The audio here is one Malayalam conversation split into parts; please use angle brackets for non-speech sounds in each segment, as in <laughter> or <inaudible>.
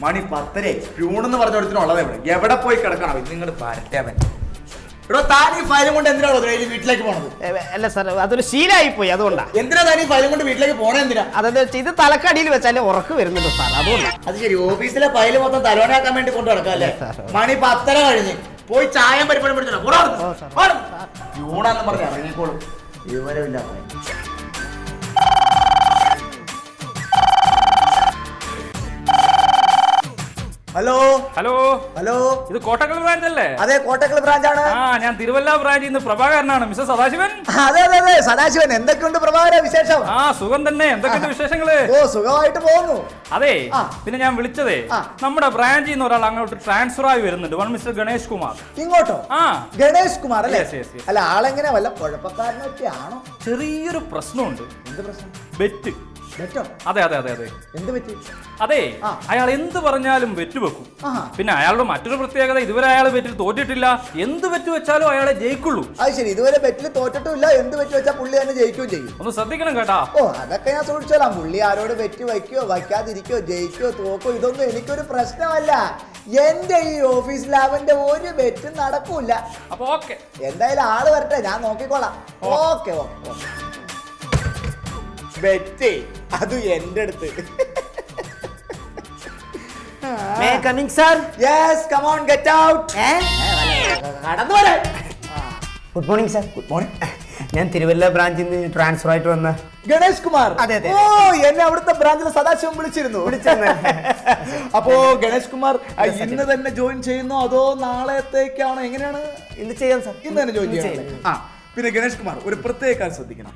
മണി പത്തരെ പ്യൂണെന്ന് പറഞ്ഞ ഒരുത്തിനുള്ളത് എവിടെ എവിടെ പോയി കിടക്കണം? ഇത് നിങ്ങൾ പരട്ടവൻ എടോ താൻ ഈ ഫയലും കൊണ്ട് എന്തിനാണോ ഡെയിലി വീട്ടിലേക്ക് പോണത്? ഏ, അല്ല സാർ അതൊരു ശീലമായി പോയി അതുകൊണ്ടാ. എന്തിനാ താൻ ഈ ഫയലും കൊണ്ട് വീട്ടിലേക്ക് പോണേ എന്തിനാ? അതെന്താ വെച്ചാൽ ഇത് തലക്കടിയിൽ വെച്ചാലേ ഉറക്ക് വരുന്നുണ്ട് സാർ അതുകൊണ്ടാ. അത് ശരി ഓഫീസിലെ ഫയൽ മൊത്തം തലോനാക്കാൻ വേണ്ടി കൊണ്ടു നടക്കാം അല്ലേ? മണി പത്തര കഴിഞ്ഞ് പോയി ചായം പരിപാടി പിടിച്ചോ ഓ, സാർ. യൂണാന്ന് പറഞ്ഞ ഇറങ്ങിക്കോളും. വിവരമില്ല ഹലോ? ഹലോ? ഹലോ? ഇത് കോട്ടക്കൽ ബ്രാഞ്ച് അല്ലേ അതെ കോട്ടക്കൽ ബ്രാഞ്ച് ആണ് ആ ഞാൻ തിരുവല്ല ബ്രാഞ്ചിൽ നിന്ന് പ്രഭാകരനാണ്. മിസ്റ്റർ സദാശിവൻ? അതെ അതെ അതെ. സദാശിവൻ എന്തൊക്കെയുണ്ട് പ്രഭാകര വിശേഷം? ആ സുഖം തന്നെ. എന്തൊക്കെയുണ്ട് വിശേഷങ്ങൾ? ഓ സുഖമായിട്ട് പോകുന്നു. അതെ പിന്നെ ഞാൻ വിളിച്ചതേ നമ്മുടെ ബ്രാഞ്ചിൽ നിന്ന് ഒരാൾ അങ്ങോട്ട് ട്രാൻസ്ഫർ ആയി വരുന്നുണ്ട്. One mister Ganesh Kumar. ഇങ്ങോട്ടോ? ആ. ഗണേഷ് കുമാർ അല്ലേ. അല്ല ആളെങ്ങനെ വല്ല കുഴപ്പക്കാരനൊക്കെ ആണോ ചെറിയൊരു പ്രശ്നമുണ്ട്. എന്ത് പ്രശ്നം? ബെറ്റോ. അതെ അതെ അതെ അതെ. എന്ത് പറ്റി? അതെ അയാൾ എന്ത് പറഞ്ഞാലും വെറ്റ് വെക്കും പിന്നെ അയാളുടെ മറ്റൊരു പ്രത്യേകത ഇതുവരെ അയാൾ വെറ്റിൽ തോറ്റിട്ടില്ല. എന്ത് വെറ്റ് വെച്ചാലും അയാളെ ജയിക്കുള്ളൂ. അത് ശരി ഇതുവരെ വെറ്റിൽ തോറ്റിട്ടില്ല എന്ത് വെറ്റ് വെച്ചാൽ പുള്ളി തന്നെ ജയിക്കുകയും ചെയ്യും. ഒന്ന് ശ്രദ്ധിക്കണം കേട്ടാ. ഓ അതൊക്കെ ഞാൻ സൂക്ഷിച്ചോളാം. പുള്ളി ആരോട് വെറ്റ് വയ്ക്കോ വയ്ക്കാതിരിക്കോ ജയിക്കോ തോക്കോ ഇതൊന്നും എനിക്കൊരു പ്രശ്നമല്ല. എന്റെ ഈ ഓഫീസിൽ അവന്റെ ഒരു ബെറ്റും നടക്കൂല. അപ്പൊ ഓക്കെ. എന്തായാലും ആൾ വരട്ടെ ഞാൻ നോക്കിക്കോളാം. ഓക്കെ ഓക്കെ ബെറ്റ് അത് എന്റെ അടുത്ത്. May coming sir yes get out കടന്നു വരെ. Good morning sir good morning ഞാൻ തിരുവല്ല ബ്രാഞ്ചിൽ നിന്ന് ട്രാൻസ്ഫർ ആയിട്ട് വന്ന ഗണേഷ് കുമാർ. അതെ, അതെ. ഓ എന്നെ അവിടുത്തെ ബ്രാഞ്ചിലെ സദാശിവം വിളിച്ചിരുന്നു. വിളിച്ചിരുന്നു. അപ്പോ ഗണേഷ് കുമാർ ഇന്ന് തന്നെ ജോയിൻ ചെയ്യുന്നോ അതോ നാളത്തേക്കാണോ? എങ്ങനെയാണ്? ഇന്ന് ചെയ്യാൻ സർ ഇന്ന് തന്നെ ജോയിൻ ചെയ്യാൻ ആ പിന്നെ ഗണേഷ് കുമാർ ഒരു പ്രത്യേക ശ്രദ്ധിക്കണം.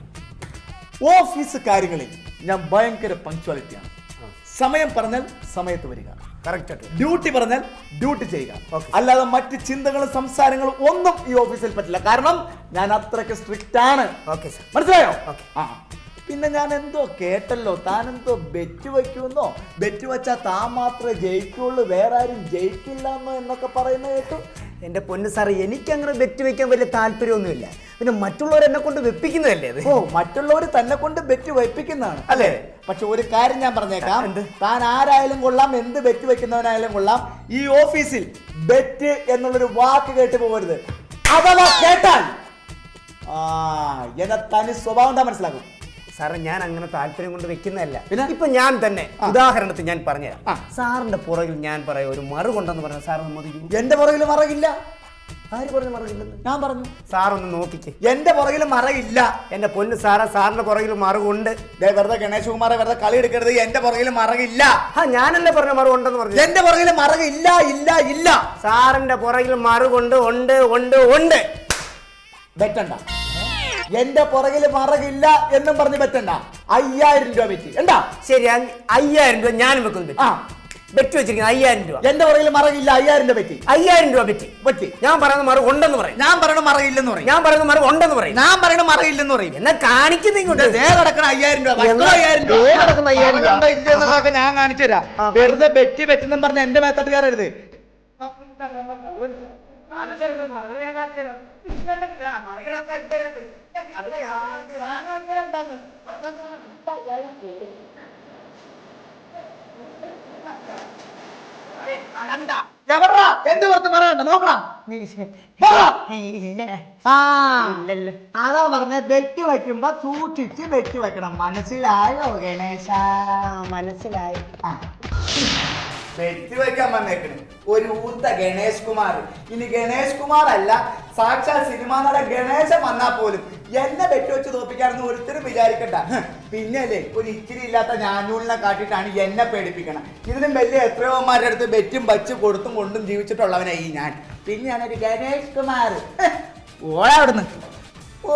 ഓഫീസ് കാര്യങ്ങളിൽ ഞാൻ ഭയങ്കര പങ്ക്ച്വാലിറ്റിയാണ് സമയം പറഞ്ഞാൽ സമയത്ത് വരിക. ഡ്യൂട്ടി പറഞ്ഞാൽ ഡ്യൂട്ടി ചെയ്യുക. അല്ലാതെ മറ്റ് ചിന്തകളും സംസാരങ്ങളും ഒന്നും ഈ ഓഫീസിൽ പറ്റില്ല. കാരണം ഞാൻ അത്രയ്ക്ക് സ്ട്രിക്റ്റ് ആണ്. മനസ്സിലായോ. ആ. പിന്നെ ഞാൻ എന്തോ കേട്ടല്ലോ താൻ എന്തോ ബെറ്റ് വയ്ക്കുമെന്നോ? ബെറ്റ് വെച്ചാൽ താൻ മാത്രമേ ജയിക്കുള്ളൂ വേറെ ആരും ജയിക്കില്ല എന്നോ എന്നൊക്കെ പറയുന്ന കേട്ടു. എന്റെ പൊന്ന് സാറേ എനിക്കങ്ങനെ ബെറ്റ് വെക്കാൻ വലിയ താല്പര്യമൊന്നുമില്ല. പിന്നെ മറ്റുള്ളവർ എന്നെ കൊണ്ട് വെപ്പിക്കുന്നതല്ലേ അത്? ഓ മറ്റുള്ളവർ തന്നെ കൊണ്ട് ബെറ്റ് വയ്പ്പിക്കുന്നതാണ് അല്ലേ? പക്ഷെ ഒരു കാര്യം ഞാൻ പറഞ്ഞേക്കാം? താൻ ആരായാലും കൊള്ളാം എന്ത് ബെറ്റ് വെക്കുന്നവനായാലും കൊള്ളാം. ഈ ഓഫീസിൽ ബെറ്റ് എന്നുള്ളൊരു വാക്ക് കേട്ട് പോകരുത്. അഥവാ കേട്ടാൽ? ആ എന്നെ തനി സ്വഭാവം എന്താ മനസ്സിലാക്കും? സാറേ ഞാൻ അങ്ങനെ താല്പര്യം കൊണ്ട് വെക്കുന്നതല്ല. പിന്നെ? ഇപ്പൊ ഞാൻ തന്നെ ഉദാഹരണത്തിന് ഞാൻ പറഞ്ഞുതരാം. സാറിന്റെ പുറകിൽ ഞാൻ പറയാം ഒരു മറുകൊണ്ടെന്ന് പറഞ്ഞ സാർ സമ്മതിക്കും എന്റെ പുറകിൽ മറകില്ല. ആര് പറഞ്ഞു മറകില്ലെന്ന്? ഞാൻ പറഞ്ഞു. സാറൊന്ന് നോക്കിക്കേ. എന്റെ പുറകിൽ മറകില്ല. എന്റെ പൊന്ന് സാറാ സാറിന്റെ പുറകിൽ മറുകൊണ്ട് വെറുതെ ഗണേശ് കുമാറെ വെറുതെ കളി എടുക്കരുത്. എന്റെ പുറകിൽ മറകില്ല. ആ ഞാനല്ലേ പറഞ്ഞ മറുകൊണ്ടെന്ന് പറഞ്ഞു എന്റെ പുറകിൽ മറകില്ല ഇല്ല ഇല്ല. സാറിന്റെ പുറകിൽ മറുകൊണ്ട് ഉണ്ട് ഉണ്ട് ഉണ്ട്. ബെറ്റണ്ട എന്റെ പുറകിൽ മറകില്ല എന്നും പറഞ്ഞ് പറ്റണ്ട അയ്യായിരം രൂപ വെച്ച് എന്താ? ശരി അയ്യായിരം രൂപ ഞാനും വെക്കുന്നു ആ. ബെറ്റ് വെച്ചിരിക്കുന്നത് അയ്യായിരം രൂപ. എന്റെ പുറകിൽ മറകില്ല അയ്യായിരം രൂപ വെച്ച് അയ്യായിരം രൂപ ബെറ്റ് വെച്ച് ഞാൻ പറയുന്ന മറു ഉണ്ടെന്ന് പറയും. ഞാൻ പറയുന്ന മറയില്ലെന്ന് പറയും. ഞാൻ പറയുന്ന മറു ഉണ്ടെന്ന് പറയും. ഞാൻ പറയുന്ന മറയില്ലെന്ന് പറയും. എന്നാ കാണിക്കുന്ന ഇങ്ങോട്ട്. ദേ കിടക്കണ അയ്യായിരം രൂപ അയ്യായിരം രൂപ. ഞാൻ കാണിച്ചു തരാം വെറുതെ ബെറ്റ് ബെറ്റെന്നും പറഞ്ഞ എന്റെ മേത്തോട്ട് കയറരുത് എവിടെടാ? ആ അതാ പറഞ്ഞ ബെറ്റ് വെക്കുമ്പോ സൂക്ഷിച്ച് ബെറ്റ് വെക്കണം മനസ്സിലായോ ഗണേശ മനസ്സിലായി ബെറ്റ് വെക്കാൻ വന്നേക്കണ്. ഒരു ഊത്ത ഗണേഷ് കുമാർ. ഇനി ഗണേഷ് കുമാർ അല്ല സാക്ഷാൽ സിനിമാ നടൻ ഗണേശൻ വന്നാ പോലും എന്നെ വെട്ടി വെച്ച് തോപ്പിക്കാറെന്ന് ഒരുത്തരും വിചാരിക്കണ്ട. പിന്നല്ലേ ഒരു ഇച്ചിരി ഇല്ലാത്ത ഞാനൂലിനെ കാട്ടിട്ടാണ് എന്നെ പേടിപ്പിക്കണം. ഇതിലും വലിയ എത്രയോമാരുടെ അടുത്ത് ബെറ്റും വച്ച് കൊടുത്തും കൊണ്ടും ജീവിച്ചിട്ടുള്ളവനായി ഞാൻ. പിന്നെയാണ് ഒരു ഗണേഷ് കുമാർ. ഓടാവിടുന്ന് ഓ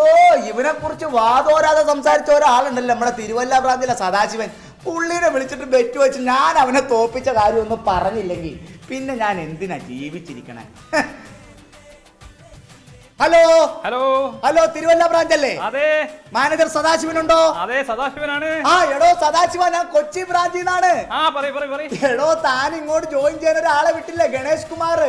ഇവനെ കുറിച്ച് വാതോരാതെ സംസാരിച്ച ഒരാളുണ്ടല്ലോ നമ്മുടെ തിരുവല്ല പ്രാന്തിലെ സദാശിവൻ. പുള്ളിനെ വിളിച്ചിട്ട് ബെറ്റ് വെച്ച് ഞാൻ അവനെ തോപ്പിച്ച കാര്യമൊന്നും പറഞ്ഞില്ലെങ്കിൽ പിന്നെ ഞാൻ എന്തിനാ ജീവിച്ചിരിക്കണേ. Hello. Hello. Hello Thiruvalla branch അല്ലേ അതെ. മാനേജർ സദാശിവൻ ഉണ്ടോ അതെ സദാശിവനാണ്. ആ എടോ സദാശിവൻ ഞാൻ കൊച്ചി ബ്രാഞ്ചിൽ നിന്നാണ്. ആ പറയ് പറയ് പറയ്. എടോ താൻ ഇങ്ങോട്ട് ജോയിൻ ചെയ്യാൻ ഒരാളെ വിട്ടില്ല ഗണേഷ് കുമാർ?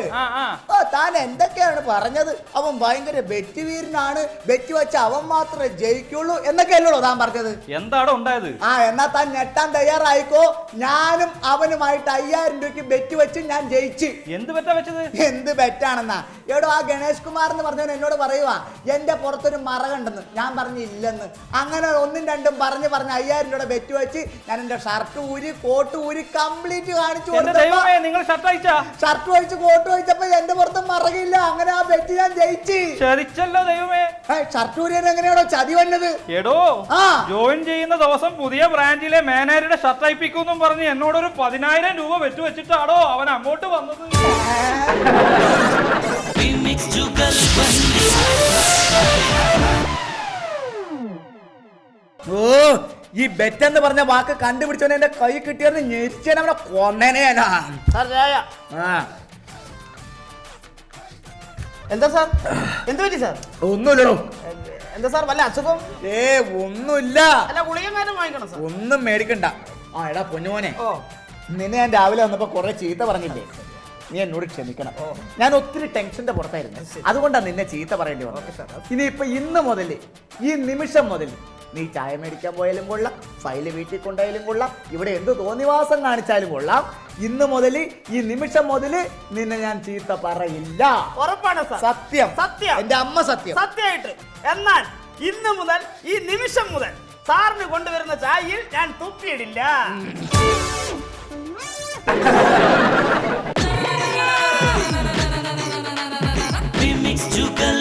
ഓ താൻ എന്തൊക്കെയാണ് പറഞ്ഞത്? അവൻ ഭയങ്കര ബെറ്റ് വീരനാണ് ബെറ്റ് വെച്ച അവൻ മാത്രമേ ജയിക്കുള്ളൂ എന്നൊക്കെയല്ലോ താൻ പറഞ്ഞത്? എന്താടോ ഉണ്ടായത്? ആ എന്നാ താൻ ഞെട്ടാൻ തയ്യാറായിക്കോ. ഞാനും അവനുമായിട്ട് അയ്യായിരം രൂപയ്ക്ക് ബെറ്റ് വെച്ച് ഞാൻ ജയിച്ച്. എന്ത് ബെറ്റാ വെച്ചത്? എന്ത് ബെറ്റാണെന്നാ? എടോ ആ ഗണേഷ് കുമാർ എന്ന് പറഞ്ഞവൻ എന്നോട് പറയുവാ എന്റെ പുറത്തൊരു മറ കണ്ടെന്ന് ഞാൻ പറഞ്ഞു ഇല്ലെന്ന്. അങ്ങനെ ഒന്നും രണ്ടും പറഞ്ഞ് പറഞ്ഞ് അയ്യായിരം രൂപ ബെറ്റ് വെച്ച് ഞാൻ എന്റെ ഷർട്ട് ഊരി കോട്ട് ഊരി കംപ്ലീറ്റ് കാണിച്ചു കൊടുത്തപ്പോ നിങ്ങൾ ഷർട്ട് അയച്ചാ ഷർട്ട് ഒഴിച്ച് കോട്ട് ഒഴിച്ചപ്പോ എന്റെ പുറത്ത് മറകില്ല അങ്ങനെ ആ ബെറ്റ് ഞാൻ ജയിച്ച്. ചതിച്ചല്ലോ ദൈവമേ. ഷർട്ട് ഊരിയത് എങ്ങനെയാണോ ചതി വന്നത്? എടോ ആ. ജോയിൻ ചെയ്യുന്ന ദിവസം പുതിയ ബ്രാൻഡിലെ മാനേജറുടെ ഷർട്ട് അയപ്പിക്കുമെന്നും പറഞ്ഞ് എന്നോടൊരു പതിനായിരം രൂപ വെച്ചു വെച്ചിട്ടാണോ അവൻ അങ്ങോട്ട് വന്നത്? ഓ ഈ ബെറ്റ് എന്ന് പറഞ്ഞ വാക്ക് കണ്ടുപിടിച്ചവനെ എന്റെ കൈ കിട്ടിയെന്ന് ഞെരിച്ചേനെ അവനെ കൊന്നേനെ ആ. എന്താ സാർ? എന്ത് പറ്റി സാർ? ഒന്നുമില്ലടോ. എന്താ സാർ വല്ല അസുഖം? ഏ ഒന്നുമില്ല. അല്ല ഗുളികമാരും വാങ്ങിക്കണം സാർ? ഒന്നും മേടിക്കണ്ട. ആ എടാ പൊന്നുമോനെ. നിന്നെ ഞാൻ രാവിലെ വന്നപ്പോ കുറെ ചീത്ത പറഞ്ഞില്ലേ? നീ എന്നോട് ക്ഷമിക്കണം. ഞാൻ ഒത്തിരി ടെൻഷന്റെ പുറത്തായിരുന്നു. അതുകൊണ്ടാണ് നിന്നെ ചീത്ത പറയേണ്ടി വന്നത്. ഇപ്പൊ ഇന്ന് മുതൽ ഈ നിമിഷം മുതൽ നീ ചായ മേടിക്കാൻ പോയാലും കൊള്ളാം ഫയൽ വീട്ടിൽ കൊണ്ടായാലും കൊള്ളാം ഇവിടെ എന്ത് തോന്നിവാസം കാണിച്ചാലും കൊള്ളാം. ഇന്ന് മുതൽ ഈ നിമിഷം മുതൽ നിന്നെ ഞാൻ ചീത്ത പറയില്ല. ഉറപ്പാണ് സത്യം. സത്യം. എന്റെ അമ്മ സത്യം. സത്യമായിട്ട്. എന്നാൽ ഇന്ന് മുതൽ ഈ നിമിഷം മുതൽ സാറിന് കൊണ്ടുവരുന്ന ചായയിൽ ഞാൻ തുപ്പിയിടില്ല. <laughs> It's too good.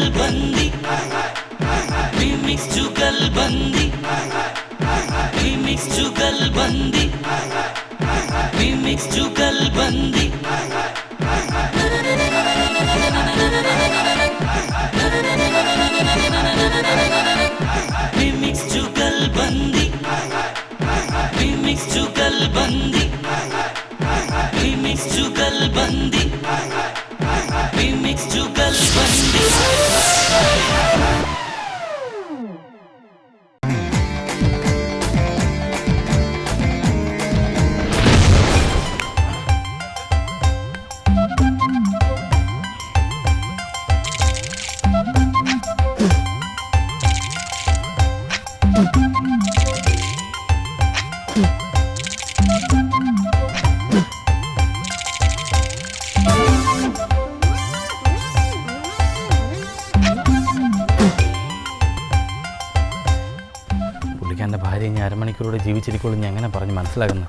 ജീവിച്ചിരിക്കുള്ളൂ ഞാൻ എങ്ങനെ പറഞ്ഞ് മനസ്സിലാക്കുന്നു.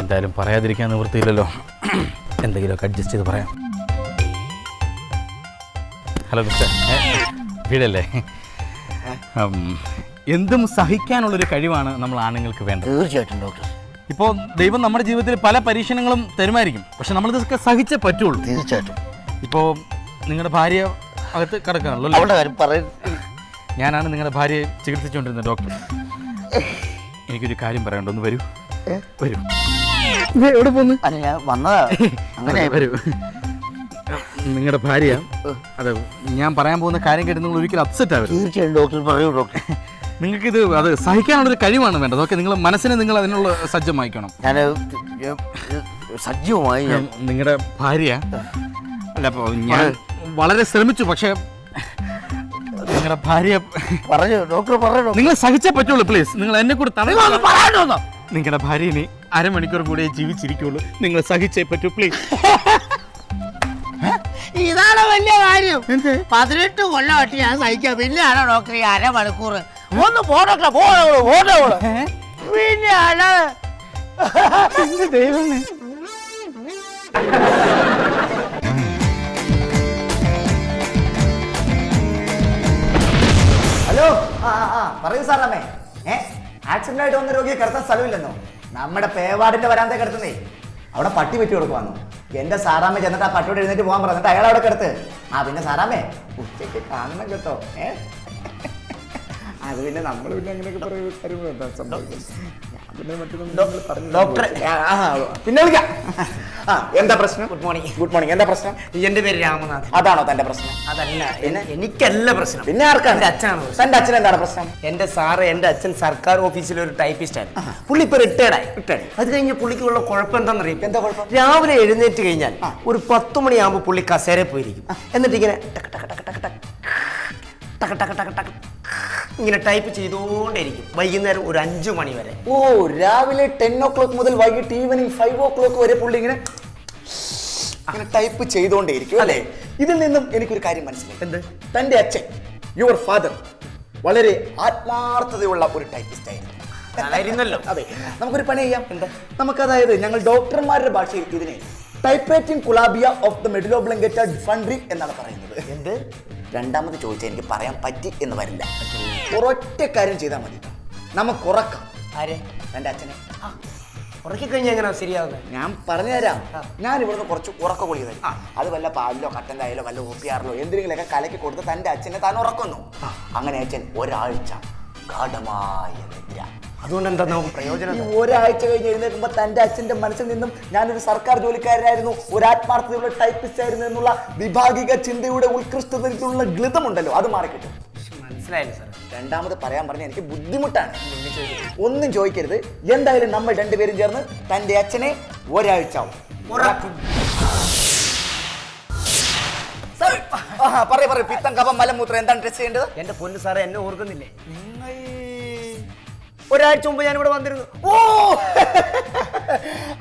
എന്തായാലും പറയാതിരിക്കാൻ നിവൃത്തിയില്ലല്ലോ. എന്തെങ്കിലുമൊക്കെ അഡ്ജസ്റ്റ് ചെയ്ത് പറയാം. ഹലോ മിസ്റ്റർ വീടല്ലേ? എന്തും സഹിക്കാനുള്ളൊരു കഴിവാണ് നമ്മൾ ആണുങ്ങൾക്ക് വേണ്ടത്. തീർച്ചയായിട്ടും ഡോക്ടർ ഇപ്പോൾ ദൈവം നമ്മുടെ ജീവിതത്തിൽ പല പരീക്ഷണങ്ങളും തരുമായിരിക്കും. പക്ഷെ നമ്മളിതൊക്കെ സഹിച്ചേ പറ്റുള്ളൂ. തീർച്ചയായിട്ടും. ഇപ്പോൾ നിങ്ങളുടെ ഭാര്യ അകത്ത് കിടക്കാണല്ലോ ഞാനാണ് നിങ്ങളുടെ ഭാര്യയെ ചികിത്സിച്ചുകൊണ്ടിരുന്നത് ഡോക്ടർ എനിക്കൊരു കാര്യം പറയണ്ട ഒന്ന് വരൂ. വരൂ. എവിടെ പോന്നു? അല്ല ഞാൻ വന്നതാ. അങ്ങനെ വരൂ. നിങ്ങളുടെ ഭാര്യ. അതെ ഞാൻ പറയാൻ പോകുന്ന കാര്യം കേട്ട് നിങ്ങൾ ഒരിക്കലും അപ്സെറ്റ് ആവരുത്. തീർച്ചയായും ഡോക്ടർ പറയൂ ഡോക്ടർ. നിങ്ങൾക്ക് ഇത് അത് സഹിക്കാനുള്ളൊരു കഴിവാണ് വേണ്ടത്. ഓക്കെ നിങ്ങൾ മനസ്സിനെ നിങ്ങൾ അതിനുള്ള സജ്ജമായിക്കണം ഞാൻ സജ്ജമായി ഞാൻ നിങ്ങളുടെ ഭാര്യ. അല്ല അപ്പോൾ ഞാൻ വളരെ ശ്രമിച്ചു പക്ഷേ നിങ്ങളുടെ ഭാര്യ പറഞ്ഞു ഡോക്ടർ പറഞ്ഞു നിങ്ങൾ സഹിച്ചേ പറ്റുള്ളൂ പ്ലീസ് നിങ്ങൾ എന്നെ കൂടെ തടയുന്നു പറയാനോ നിങ്ങളുടെ ഭാര്യ ഇനി അരമണിക്കൂർ കൂടെ ജീവിച്ചിരിക്കുള്ളൂ. നിങ്ങൾ സഹിച്ചേ പറ്റൂ പ്ലീസ് <laughs> ഇതാണ് വലിയ കാര്യം. പതിനെട്ട് കൊല്ലമായിട്ട് ഞാൻ സഹിക്കാം. പിന്നെയാണോ ഡോക്ടർ ഈ അരമണിക്കൂർ ഒന്ന് പോടോക്കളെ പോടോളൂ പോടോളൂ പിന്നെ ദൈവമേ? ആ, സാർ പറയൂ സാറാമേ ഏ ആക്സിഡന്റ് ആയിട്ട് വന്ന രോഗിയെ കിടത്താൻ സ്ഥലമില്ലെന്നോ? നമ്മുടെ പേവാടിന്റെ വരാന്തേ കിടത്തുന്നേ. അവിടെ പട്ടി വെട്ടി കൊടുക്കുവാന്നു. എന്റെ സാറാമ്മ ചെന്നിട്ട് ആ പട്ടിയോട് എഴുന്നേറ്റ് പോകാൻ പറഞ്ഞിട്ട് അയാൾ അവിടെ കിടത്ത്. ആ പിന്നെ സാറാമ്മേ ഉച്ചയ്ക്ക് കാണണം കേട്ടോ. ഏ? അത് പിന്നെ നമ്മൾ പിന്നെ അങ്ങനെയൊക്കെ പറയുമ്പോൾ സംഭവിക്കും ഡോക്ടർ പിന്നെ വിളിക്കാം. ആ എന്താ പ്രശ്നം ഗുഡ് മോർണിംഗ് ഗുഡ് മോർണിംഗ് എന്താ പ്രശ്നം എന്റെ പേര് രാമനാഥ് അതാണോ തന്റെ പ്രശ്നം അതല്ല എന്നെ- എനിക്കല്ല പ്രശ്നം പിന്നെ ആർക്കാണ് എന്റെ അച്ഛനാണ് പ്രശ്നം. തന്റെ അച്ഛൻ എന്താണ് പ്രശ്നം എന്റെ സാറ് എന്റെ അച്ഛൻ സർക്കാർ ഓഫീസിലെ ഒരു ടൈപ്പിസ്റ്റ് ആണ് പുള്ളി ഇപ്പൊ റിട്ടയർഡ് ആയി Retired. അത് കഴിഞ്ഞ പുള്ളിക്കുള്ള കുഴപ്പം എന്താണെന്നറിയാം എന്താ കുഴപ്പം? രാവിലെ എഴുന്നേറ്റ് കഴിഞ്ഞാൽ ഒരു പത്ത് മണിയാകുമ്പോൾ പുള്ളി കസേര പോയിരിക്കും എന്നിട്ട് ഇങ്ങനെ ടക്ക് ടക്ക് ടക്ക് ടക്ക് ടക്ക് ടക്ക് ടക്ക് ടക്ക് ടക്ക് ഇങ്ങനെ ടൈപ്പ് ചെയ്തുകൊണ്ടേയിരിക്കും. വൈകുന്നേരം ഒരു അഞ്ചു മണി വരെ. ഓ രാവിലെ ടെൻ ഓ ക്ലോക്ക് മുതൽ വൈകിട്ട് ഈവനിങ് ഫൈവ് ഓ ക്ലോക്ക് വരെ പുള്ളി ഇങ്ങനെ അങ്ങനെ ടൈപ്പ് ചെയ്തുകൊണ്ടേയിരിക്കും അല്ലേ? ഇതിൽ നിന്നും എനിക്കൊരു കാര്യം മനസ്സിലായി. എന്ത്? തന്റെ അച്ഛൻ യുവർ ഫാദർ വളരെ ആത്മാർത്ഥതയുള്ള ഒരു ടൈപ്പിസ്റ്റ് ആയിരുന്നു അതായിരുന്നല്ലോ. അതെ. നമുക്കൊരു പണി ചെയ്യാം. എന്താ? നമുക്ക് അതായത് ഞങ്ങൾ ഡോക്ടർമാരുടെ ഭാഷയിൽ ഇതിനെ ടൈപ്പേറ്റിംഗ് കുലാബിയ ഓഫ് ദ മെഡിലോ ബ്ലങ്കറ്റ ഫൺറി എന്നാണ് പറയുന്നത്. എന്ത്? രണ്ടാമത് ചോദിച്ചാൽ എനിക്ക് പറയാൻ പറ്റി എന്ന് വരില്ല. ഒരൊറ്റ കാര്യം ചെയ്താൽ മതി. നമുക്ക് ഉറക്കാം. ആരെ? എന്റെ അച്ഛനെ. ഉറക്കി കഴിഞ്ഞാൽ എങ്ങനെ ശരിയാവുന്നത് ഞാൻ പറഞ്ഞുതരാം. ഞാൻ ഇവിടുന്ന് കുറച്ച് ഉറക്ക ഗുളിക തരും. അത് വല്ല പാലിലോ കട്ടൻ കായലോ വല്ല ഒപ്പിയാറിലോ എന്തെങ്കിലുമൊക്കെ കലക്കി കൊടുത്ത് തന്റെ അച്ഛനെ താൻ ഉറക്കുന്നു. അങ്ങനെ അച്ഛൻ ഒരാഴ്ച ഗാഠമായ നിദ്ര. അതുകൊണ്ട് എന്താ നമുക്ക് പ്രയോജനം? ഈ ഒരാഴ്ച കഴിഞ്ഞ് എഴുന്നേൽക്കുമ്പോൾ തന്റെ അച്ഛന്റെ മനസ്സിൽ നിന്നും ഞാനൊരു സർക്കാർ ജോലിക്കാരനായിരുന്നു ഒരു ആത്മാർത്ഥതയുള്ള ടൈപ്പിസ്റ്റ് ആയിരുന്നു എന്നുള്ള വിഭാഗിക ചിന്തയുടെ ഉത്കൃഷ്ടതയിലുള്ള ഗ്ലിതമുണ്ടല്ലോ അത് മാറിക്കിട്ടും. മനസ്സിലായില്ല സാർ രണ്ടാമത് പറയാൻ പറഞ്ഞ എനിക്ക് ബുദ്ധിമുട്ടാണ്. ഒന്നും ചോദിക്കരുത്. എന്തായാലും നമ്മൾ രണ്ടുപേരും ചേർന്ന് തന്റെ അച്ഛനെ ഒരാഴ്ച ആവും. പറയ പറയൂ. പിത്തം കപം മലമൂത്രം എന്താണ് ടെസ്റ്റ് ചെയ്യേണ്ടത്? എന്റെ പൊന്നു സാറേ എന്നെ ഓർക്കുന്നില്ലേ? ഒരാഴ്ച മുമ്പ് ഞാൻ ഇവിടെ വന്നിരുന്നു. ഓ!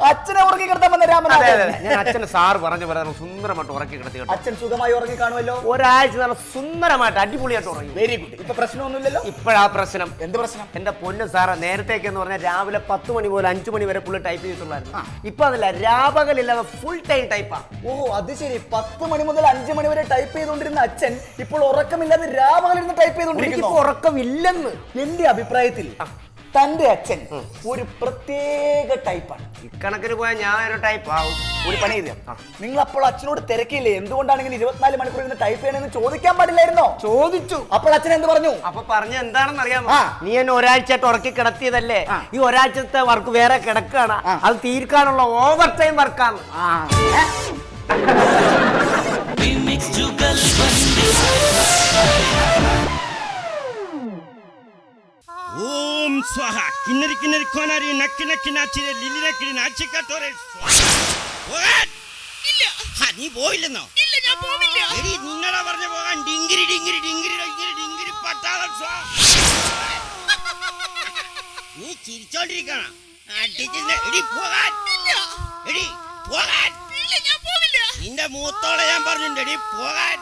അച്ഛനെ ഉറങ്ങി കിടത്താൻ വന്ന രാമനാഥൻ. ഞാൻ അച്ഛൻ സാർ പറഞ്ഞു പറഞ്ഞു സുന്ദരമായിട്ട് ഉറക്കി കിടത്തി കേട്ടോ. അച്ഛൻ സുഖമായി ഉറങ്ങി കാണുമല്ലോ? ഒരാഴ്ച നല്ല സുന്ദരമായിട്ട് അടിപൊളിയായിട്ട് ഉറങ്ങി. വെരി ഗുഡ് ഇപ്പൊ പ്രശ്നമൊന്നുമില്ലല്ലോ? ഇപ്പോഴാ പ്രശ്നം. എന്ത് പ്രശ്നം? എന്റെ പൊന്ന് സാറ് നേരത്തേക്ക് എന്ന് പറഞ്ഞാൽ രാവിലെ പത്ത് മണി മുതൽ അഞ്ചു മണി വരെ പുള്ളി ടൈപ്പ് ചെയ്തിട്ടുള്ളായിരുന്നു ഇപ്പൊ അതല്ല രാപകലില്ലാതെ ഫുൾ ടൈം ടൈപ്പാ ഓ അത് ശരി. പത്ത് മണി മുതൽ അഞ്ചു മണി വരെ ടൈപ്പ് ചെയ്തുകൊണ്ടിരുന്ന അച്ഛൻ ഇപ്പോൾ ഉറക്കമില്ലാതെ രാമകലിരുന്ന് ടൈപ്പ് പുള്ളിക്ക് ചെയ്തുകൊണ്ടിരിക്കുന്നു ഉറക്കമില്ലെന്ന്. എന്റെ അഭിപ്രായത്തിൽ തന്റെ അച്ഛൻ ഒരു പ്രത്യേക ടൈപ്പാണ്. ഇക്കണക്കിന് പോയാൽ ഞാൻ ഒരു ടൈപ്പ് ആവും. ഒരു പണി ചെയ്ത നിങ്ങൾ അപ്പോൾ അച്ഛനോട് തിരക്കില്ലേ എന്തുകൊണ്ടാണ് ഇങ്ങനെ ഇരുപത്തിനാല് മണിക്കൂർ ഇരുന്ന് ടൈപ്പ് ചെയ്യണമെന്ന് ചോദിക്കാൻ പാടില്ലായിരുന്നോ? ചോദിച്ചു. അപ്പോൾ അച്ഛൻ എന്ത് പറഞ്ഞു? അപ്പൊ പറഞ്ഞു എന്താണെന്ന് അറിയാമോ? നീ എന്നെ ഒരാഴ്ചയായിട്ട് ഉറക്കി കിടത്തിയതല്ലേ? ഈ ഒരാഴ്ചത്തെ വർക്ക് വേറെ കിടക്കാണ് അത് തീർക്കാനുള്ള ഓവർ ടൈം വർക്കാണ് Remix സ്വാഹ. കിന്നരി കിന്നരി കോനാരി നക്കി നക്കി നാച്ചിരെ ലിലിര കിരി നാച്ചിക്കാത്തോരെ നീ പോയില്ലെന്നോ? എടി നിങ്ങളെ പറഞ്ഞു പോകാൻ. ഡിങ്കിരി ഡിങ്കിരി ഡിങ്കിരി ഡിങ്കിരി ഡിങ്കിരി പട്ടാളം നീ ചിരിച്ചോണ്ടിരിക്കണം. എടി പോകാൻ. എടി പോകാൻ. നിന്റെ മൂത്തോളെ ഞാൻ പറഞ്ഞിട്ടുണ്ട്. എടി പോകാൻ.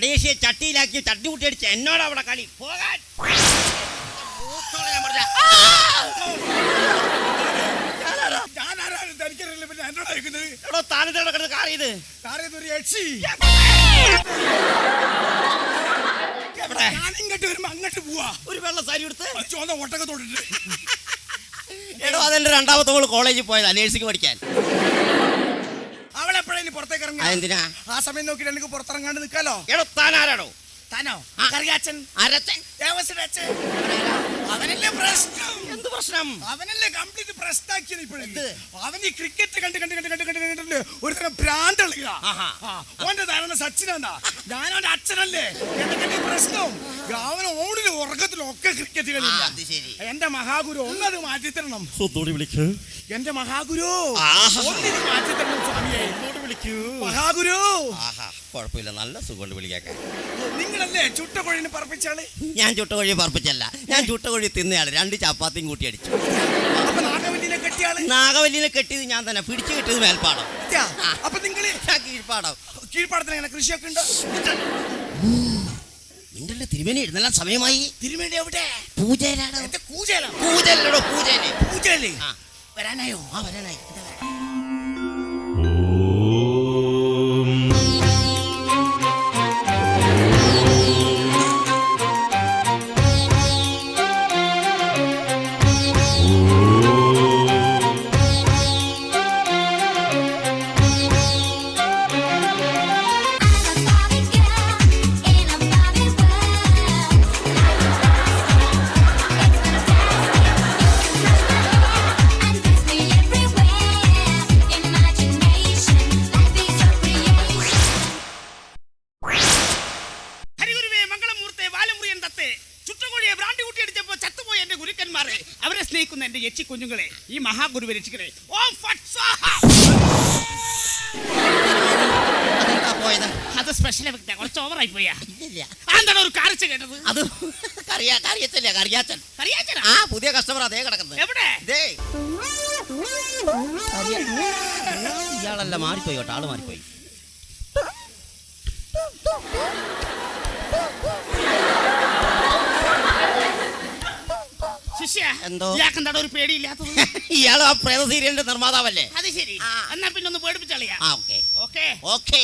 നടേശിയെ ചട്ടിയിലാക്കി ചട്ടി കുട്ടിയടിച്ച് എന്നോട് അവിടെ കളി പോകാൻ ഞാനിങ്ങോട്ട് അങ്ങോട്ട് പോവാ. ഒരു വെള്ള സാരി എടോ അതെന്റെ രണ്ടാമത്തെ കോളേജിൽ പോയത് അനേഴ്സിക്ക് പഠിക്കാൻ. പുറത്തേക്ക് ഇറങ്ങി അതെന്തിനാ? ആ സമയം നോക്കിട്ട് എനിക്ക് പുറത്തിറങ്ങാണ്ട് നിക്കാലോ എടോ താനാരാടോ? താനോ. കറിയാച്ചൻ? അച്ഛൻ. അവനല്ലേ പ്രശ്നം? പ്രശ്നം. അവനല്ലേ കംപ്ലീറ്റ് പ്രശ്നാക്കിയത് ഇപ്പോഴേ? അവൻ ഈ ക്രിക്കറ്റ് കണ്ട് കണ്ട് കണ്ട് കണ്ട് കണ്ട് കണ്ടിട്ട് ഒരു തരം ഭ്രാന്ത് ഓന്റെ ധാരണ സച്ചിനാന്നാ ഞാൻ അവന്റെ അച്ഛനല്ലേ. എന്തൊക്കെ പ്രശ്നം അവൻ ഓടിലും ഉറക്കത്തിലൊക്കെ ക്രിക്കറ്റ് കളിയില്ല ശരി. എന്റെ മഹാഗുരു ഒന്നത് മാറ്റിത്തരണം. വിളിക്ക്. എന്റെ മഹാഗുരു. ഒന്നിന് മാറ്റിത്തരണം സ്വാമിയെ. വിളിക്കൂ. മഹാഗുരു. ആഹാ. കുഴപ്പമില്ല. നല്ല സുഖമുണ്ട് വിളിക്കാൻ. നിങ്ങളല്ലേ ചുട്ട കോഴിനെ പറപ്പിച്ചാൾ ഞാൻ ചുട്ടകോഴി പറപ്പിച്ചല്ല. ഞാൻ ചുട്ടകോഴി തിന്നയാൾ. രണ്ട് ചപ്പാത്തിയും കൂട്ടി അടിച്ചു. നാഗവല്ലിനെ കെട്ടിയത് ഞാൻ തന്നെ. പിടിച്ചു കെട്ടിയത് മേൽപ്പാടം. അപ്പൊ നിങ്ങൾ കീഴ്പ്പാടം. കീഴ്പ്പാടത്തിന് എങ്ങനെ കൃഷിയൊക്കെ ഉണ്ടോ? നിന്റെ തിരുമേനി എഴുന്നള്ളാൻ സമയമായി. തിരുമേനി എവിടെ? പൂജയിലാണോ? കൂജയിലോ പൂജയിലോ. പൂജയിൽ? പൂജയല്ലേ വരാനായോ? ആ വരാനായി. പോയാ? ഒരു കേട്ടത്? അത് കറിയാ കറിയാച്ചൻ. ആ പുതിയ കസ്റ്റമർ അതേ കിടക്കുന്നത്. എവിടെ? ഇയാളല്ല മാറിപ്പോയി കേട്ടോ ആൾ മാറിപ്പോയി. എന്തോ? ഇയാൾക്ക് എന്താണ് ഒരു പേടിയില്ലാത്തത്? <laughs> ഇയാൾ ആ പ്രേത സീരിയലിന്റെ നിർമ്മാതാവല്ലേ? അത് ശരി. എന്നാ പിന്നെ ഒന്ന് പേടിപ്പിച്ചളിയാ. ഓക്കെ. ഓക്കെ. ഓക്കെ.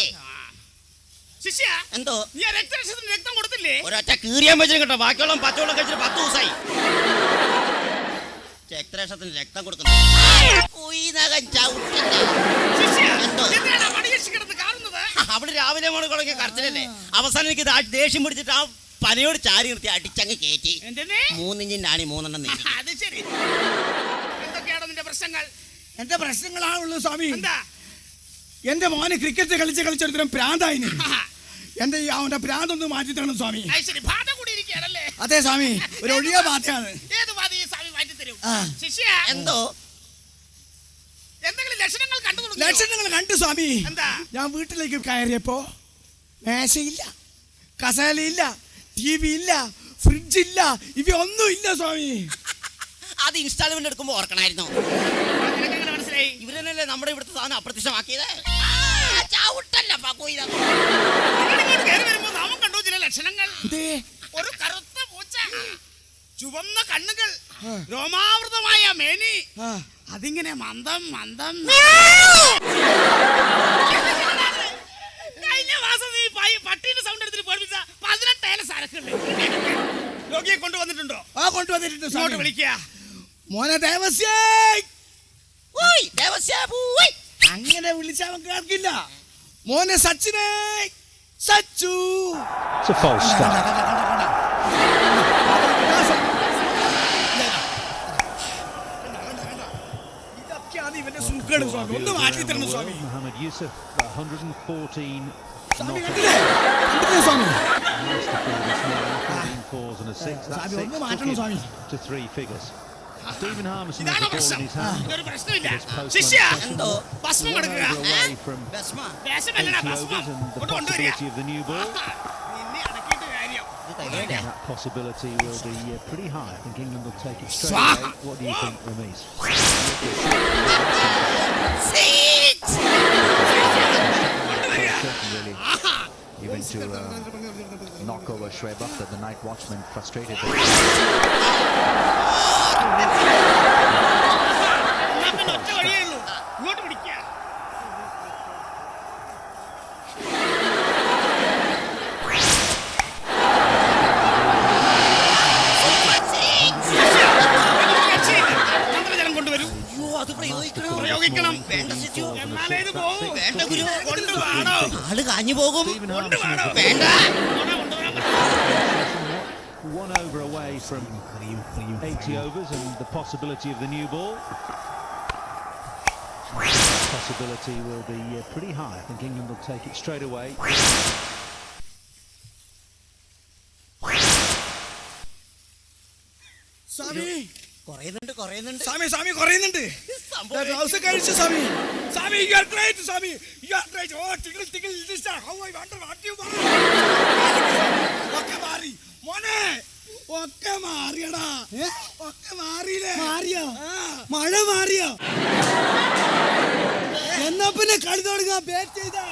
ശിഷ്യ എന്തോ? നീ ആ രക്തരക്ഷത്തിന് രക്തം കൊടുത്തില്ലേ? ഒരൊറ്റ കീറിയാൻ വെച്ചിട്ട് കേട്ടോ ബാക്കിയുള്ള പച്ചവെള്ളം കഴിച്ചിട്ട് പത്ത് ദിവസമായി രക്തരക്ഷത്തിന് രക്തം കൊടുക്കുന്നു. അവിടെ രാവിലെ മോൾ കുളങ്ങി കറച്ചിലല്ലേ അവസാനം എനിക്ക് ദേഷ്യം പിടിച്ചിട്ട് ആ പനയോട് ചാരി നിർത്തി അടിച്ചങ്ങ് കയറ്റി ആണി മൂന്നെണ്ണം <laughs> അത് ശരി. എന്തൊക്കെയാണ് നിന്റെ പ്രശ്നങ്ങൾ? എന്റെ പ്രശ്നങ്ങളാണുള്ളൂ സ്വാമി? എന്താ? എന്റെ മോന് ക്രിക്കറ്റ് കളിച്ച് കളിച്ചൊരുത്തരം പ്രാന്തായിന്. എന്റെ ഈ അവന്റെ പ്രാന്തൊന്ന് മാറ്റി തരണം സ്വാമി. അത് ശരി ബാധ കൂടി ഇരിക്കുകയാണല്ലേ? അതെ സ്വാമി ഒരു ഒഴിയ ബാധയാണ് ഏത് ബാധ ഈ സ്വാമി മാറ്റി തരും? ശിഷ്യ. എന്തോ? എന്തെങ്കിലും ലക്ഷണങ്ങൾ കണ്ടു ലക്ഷണങ്ങൾ കണ്ടു സ്വാമി. എന്താ? ഞാൻ വീട്ടിലേക്ക് കയറിയപ്പോ മേശയില്ല കസേലയില്ല ടി വി ഇല്ല ഫ്രിഡ്ജ് ഇല്ല ഇവയൊന്നും ഇല്ല സ്വാമി. അത് ഇൻസ്റ്റാൾമെന്റ് എടുക്കുമ്പോ ഓർക്കണായിരുന്നു? മനസ്സിലായി? ഇവരെന്നല്ലേ നമ്മുടെ ഇവിടുത്തെ സാധനം അപ്രത്യക്ഷമാക്കിയത്? ആ, നിങ്ങളിങ്ങോട്ട് കയറി വരുമ്പോ നാമം കണ്ടു ചില ലക്ഷണങ്ങൾ. ഒരു കറുത്ത പൂച്ച ചുവന്ന കണ്ണുകൾ രോമാവൃതമായ മേനി. അതിങ്ങനെ മന്ദം മന്ദം. കഴിഞ്ഞ മാസം നീ പട്ടീന്റെ സൗണ്ട് എടുത്തിട്ട് പേടിപ്പിച്ച പതിനെട്ടേല സരക്കുണ്ട് രോഗിയെ കൊണ്ടുവന്നിട്ടുണ്ടോ ആ കൊണ്ടുവന്നിട്ടുണ്ട് ഇങ്ങോട്ട് സ്വാമി. വിളിക്കുക. മോനെ ദേവസ്യേ! അങ്ങനെ വിളിച്ചാൽ കേൾക്കില്ല. മോനെ സച്ചിനെ! Sachu It's a false start. ഇതൊക്കെയാണ് ഇവന്റെ സുഖേട് സ്വാമി ഒന്ന് മാറ്റി തരണം സ്വാമി Mohammed Yusuf, 114 സ്വാമി not കണ്ടില്ലേ കണ്ടില്ലേ സ്വാമി fours and a six. That Swami, six ഒന്ന് took മാറ്റണം him Swami. to three figures. Stephen Harmison has ഇതാണോ the ball in പ്രശ്നം his hand. ഇതൊരു പ്രശ്നമില്ല post ശിഷ്യ എന്തോ ഭസ്മം one എടുക്കുക over away from ഭസ്മ. ദേശമല്ലടാ 80 ഭസ്മം overs and the കൊണ്ടുവരിക possibility of the new ball. നിന്നെ അടക്കിയിട്ട് കാര്യം That possibility will be uh, pretty high. I think England will take it straight away. What do you think, Ramesh? Six. Certainly, even to uh, knock over Shoaib Akhtar, the night watchman, frustrated. ആൾ കാഞ്ഞു പോകും വേണ്ട over away from 80 overs and the possibility of the new ball. Possibility will be uh, pretty high. I think England will take it straight away. സ്വാമി കുറയുന്നുണ്ട് കുറയുന്നുണ്ട് സ്വാമി സ്വാമി കുറയുന്നുണ്ട് സംഭവം ഗ്ലൗസ് കഴിച്ചു Swami Swami you are great Swami you are great oh tickle tickle this how I want what you ഒക്കെ മാറി മോനെ ഒക്കെ മാറിയടാ. ഒക്കെ മാറിയില്ലേ? മാറിയോ? മഴ മാറിയോ? എന്നാ പിന്നെ കളി തുടങ്ങാൻ ബാറ്റ് ചെയ്താ.